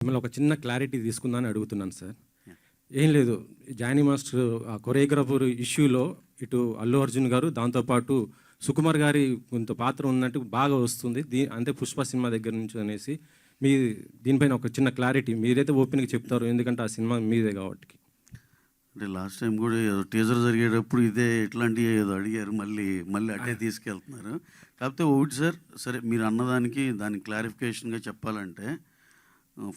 మిమ్మల్ని ఒక చిన్న క్లారిటీ తీసుకుందని అడుగుతున్నాను సార్. ఏం లేదు జానీ మాస్టర్ ఆ కొరియోగ్రాఫర్ ఇష్యూలో ఇటు అల్లు అర్జున్ గారు దాంతోపాటు సుకుమార్ గారి కొంత పాత్ర ఉన్నట్టు బాగా వస్తుంది. దీ అంటే పుష్ప సినిమా దగ్గర నుంచి అనేసి మీ దీనిపైన ఒక చిన్న క్లారిటీ మీరైతే ఓపెన్గా చెప్తారు ఎందుకంటే ఆ సినిమా మీదే కాబట్టి. అంటే లాస్ట్ టైం కూడా ఏదో టీజర్ జరిగేటప్పుడు ఇదే ఇట్లాంటివి ఏదో అడిగారు మళ్ళీ మళ్ళీ అట్టే తీసుకెళ్తున్నారు. కాకపోతే ఒకటి సార్ సరే మీరు అన్నదానికి దానికి క్లారిఫికేషన్గా చెప్పాలంటే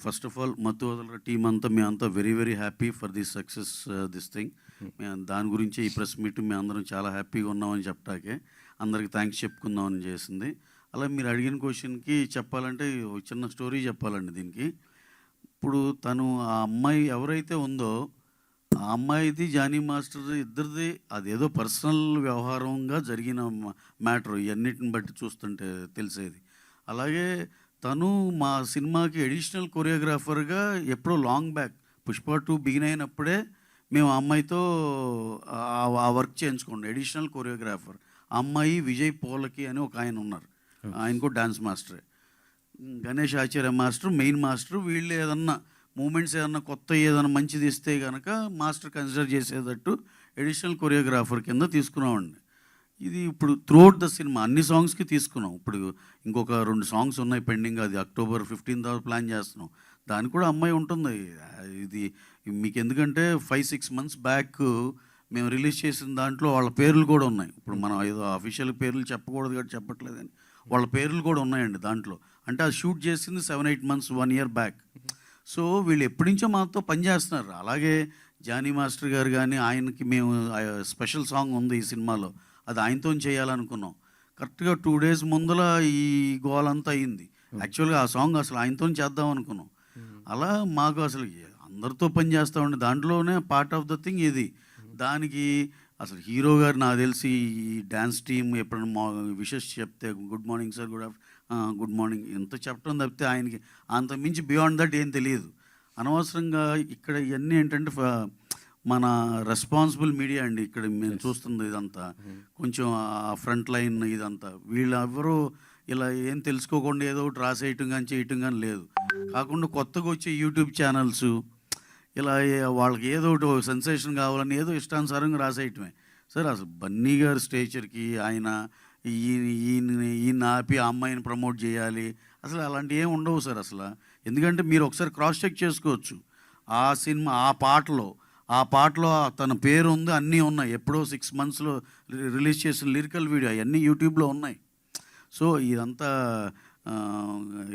ఫస్ట్ ఆఫ్ ఆల్ మత్తు వదలర టీం అంతా మేమంతా very very happy for this success this thing మేము దాని గురించి ఈ ప్రెస్ మీట్ మేము అందరం చాలా హ్యాపీగా ఉన్నామని చెప్పటాకే అందరికి థ్యాంక్స్ చెప్పుకుందామని చేసింది. అలా మీరు అడిగిన క్వశ్చన్కి చెప్పాలంటే ఒక చిన్న స్టోరీ చెప్పాలండి దీనికి. ఇప్పుడు తను ఆ అమ్మాయి ఎవరైతే ఉందో ఆ అమ్మాయిది జానీ మాస్టర్ ఇద్దరిది అదేదో పర్సనల్ వ్యవహారంగా జరిగిన మ్యాటర్ ఇవన్నిటిని బట్టి చూస్తుంటే తెలిసేది. అలాగే తను మా సినిమాకి అడిషనల్ కొరియోగ్రాఫర్గా ఎప్పుడో long back Pushpa two begin అయినప్పుడే మేము ఆ అమ్మాయితో ఆ- వర్క్ చేయించుకోండి అడిషనల్ కొరియోగ్రాఫర్. అమ్మాయి విజయ్ పోలకి అని ఒక ఆయన ఉన్నారు. ఆయన కూడా dance మాస్టరే. Ganesh Acharya master main master వీళ్ళు ఏదన్నా మూమెంట్స్ ఏదన్నా కొత్త ఏదన్నా మంచిది ఇస్తే కనుక మాస్టర్ కన్సిడర్ చేసేటట్టు అడిషనల్ కొరియోగ్రాఫర్ కింద తీసుకున్నామండి ఇది ఇప్పుడు త్రూఅవుట్ ద సినిమా అన్ని సాంగ్స్కి తీసుకున్నాం. ఇప్పుడు ఇంకొక రెండు సాంగ్స్ ఉన్నాయి పెండింగ్ అది అక్టోబర్ ఫిఫ్టీన్ తర్వాత ప్లాన్ చేస్తున్నాం. దానికి కూడా అమ్మాయి ఉంటుంది. ఇది మీకు ఎందుకంటే ఫైవ్ సిక్స్ మంత్స్ బ్యాక్ మేము రిలీజ్ చేసిన దాంట్లో వాళ్ళ పేర్లు కూడా ఉన్నాయి. ఇప్పుడు మనం ఏదో అఫీషియల్ పేర్లు చెప్పకూడదు కాబట్టి చెప్పట్లేదని. వాళ్ళ పేర్లు కూడా ఉన్నాయండి దాంట్లో. అంటే అది షూట్ చేసింది seven eight months one year back so వీళ్ళు ఎప్పటి నుంచో మాతో పనిచేస్తున్నారు అలాగే జానీ మాస్టర్ గారు కానీ ఆయనకి మేము స్పెషల్ సాంగ్ ఉంది ఈ సినిమాలో. అది ఆయనతో చేయాలనుకున్నాం. కరెక్ట్గా టూ డేస్ ముందల ఈ గోల్ అంతా అయింది యాక్చువల్గా ఆ సాంగ్ అసలు ఆయనతో చేద్దాం అనుకున్నాం. అలా మాకు అసలు అందరితో పని చేస్తా ఉండే దాంట్లోనే పార్ట్ ఆఫ్ ద థింగ్ ఇది. దానికి అసలు హీరో గారు నాకు తెలిసి ఈ డ్యాన్స్ టీమ్ ఎప్పుడైనా మా విషెస్ చెప్తే good morning sir good good morning ఎంత చెప్పడం తప్పితే ఆయనకి అంత మించి బియాండ్ దట్ ఏం తెలియదు. అనవసరంగా ఇక్కడ ఇవన్నీ ఏంటంటే మన రెస్పాన్సిబుల్ మీడియా అండి. ఇక్కడ మేము చూస్తుంది ఇదంతా. కొంచెం ఆ ఫ్రంట్ లైన్ ఇదంతా. వీళ్ళు ఎవరు ఇలా ఏం తెలుసుకోకుండా ఏదో ఒకటి రాసేయటం కానీ చేయటం కానీ లేదు. కాకుండా కొత్తగా వచ్చే యూట్యూబ్ ఛానల్స్ ఇలా వాళ్ళకి ఏదో ఒకటి సెన్సేషన్ కావాలని ఏదో ఇష్టానుసారంగా రాసేయటమే. సార్ అసలు బన్నీ గారి స్టేచర్కి ఆయన ఈయన ఈయన ఈయన ఆపి ఆ అమ్మాయిని ప్రమోట్ చేయాలి. అసలు అలాంటివి ఏం ఉండవు సార్ అసలు. ఎందుకంటే మీరు ఒకసారి క్రాస్ చెక్ చేసుకోవచ్చు. ఆ సినిమా ఆ పాటలో ఆ పాటలో తన పేరు ఉంది అన్నీ ఉన్నాయి. ఎప్పుడో సిక్స్ మంత్స్లో రిలీజ్ చేసిన లిరికల్ వీడియో అవన్నీ యూట్యూబ్లో ఉన్నాయి. సో ఇదంతా